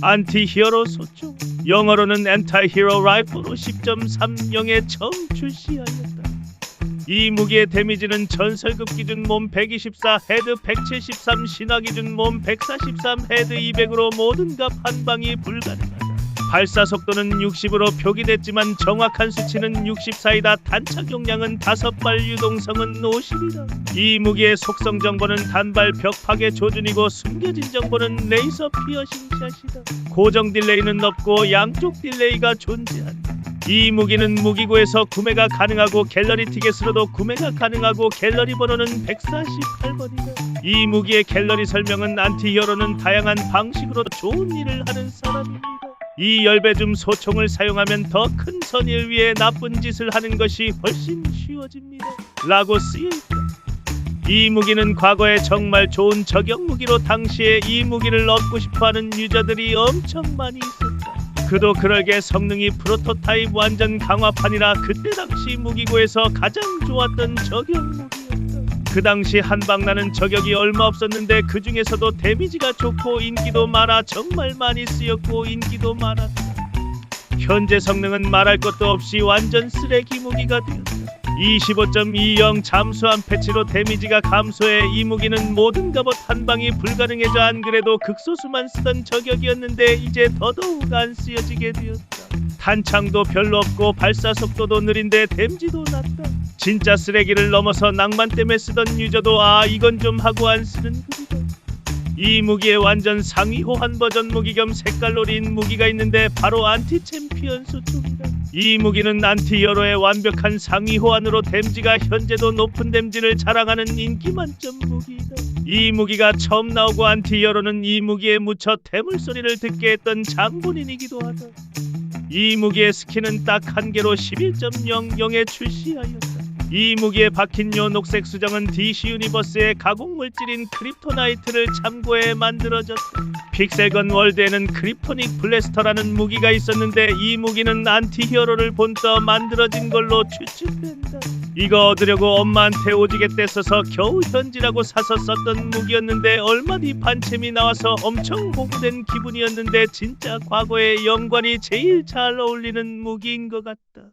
안티 히어로 소총 영어로는 엔타이 히어로 라이프로 10.30에 처음 출시하였다. 이 무기의 데미지는 전설급 기준 몸 124, 헤드 173, 신화 기준 몸 143, 헤드 200으로 모든 값한 방이 불가능하다. 발사 속도는 60으로 표기됐지만 정확한 수치는 64이다. 단착 용량은 5발, 유동성은 50이다. 이 무기의 속성 정보는 단발 벽 파괴 조준이고 숨겨진 정보는 레이서 피어싱 샷이다. 고정 딜레이는 없고 양쪽 딜레이가 존재한다. 이 무기는 무기고에서 구매가 가능하고 갤러리 티켓으로도 구매가 가능하고 갤러리 번호는 148번이다. 이 무기의 갤러리 설명은 안티히어로는 다양한 방식으로 좋은 일을 하는 사람입니다. 이 열배줌 소총을 사용하면 더 큰 선의를 위해 나쁜 짓을 하는 것이 훨씬 쉬워집니다. 라고 쓰여있다. 이 무기는 과거에 정말 좋은 저격 무기로 당시에 이 무기를 얻고 싶어하는 유저들이 엄청 많이 있었다. 그도 그러게 성능이 프로토타입 완전 강화판이라 그때 당시 무기고에서 가장 좋았던 저격 무기였다. 그 당시 한방 나는 저격이 얼마 없었는데 그 중에서도 데미지가 좋고 인기도 많아 정말 많이 쓰였고 인기도 많았다. 현재 성능은 말할 것도 없이 완전 쓰레기 무기가 되었다. 25.20 잠수한 패치로 데미지가 감소해 이 무기는 모든 갑옷 한 방이 불가능해져 안 그래도 극소수만 쓰던 저격이었는데 이제 더더욱 안 쓰여지게 되었다. 탄창도 별로 없고 발사 속도도 느린데 댐지도 낮다. 진짜 쓰레기를 넘어서 낭만 때문에 쓰던 유저도 아 이건 좀 하고 안 쓰는 급이다. 이 무기의 완전 상위 호환 버전 무기 겸 색깔놀이인 무기가 있는데 바로 안티 챔피언 소총이다. 이 무기는 안티 여로의 완벽한 상위 호환으로 댐지가 현재도 높은 댐지를 자랑하는 인기 만점 무기이다. 이 무기가 처음 나오고 안티 여로는 이 무기에 묻혀 태물 소리를 듣게 했던 장본인이기도 하다. 이 무기의 스킨은 딱한 개로 11.00에 출시하였다. 이 무기에 박힌 요 녹색 수정은 DC 유니버스의 가공 물질인 크립토나이트를 참고해 만들어졌다. 픽셀건 월드에는 크리포닉 블래스터라는 무기가 있었는데 이 무기는 안티히어로를 본떠 만들어진 걸로 추측된다. 이거 얻으려고 엄마한테 오지게 떼써서 겨우 현질하고 사서 썼던 무기였는데 얼마 뒤 반챔이 나와서 엄청 호구된 기분이었는데 진짜 과거의 영관이 제일 잘 어울리는 무기인 것 같다.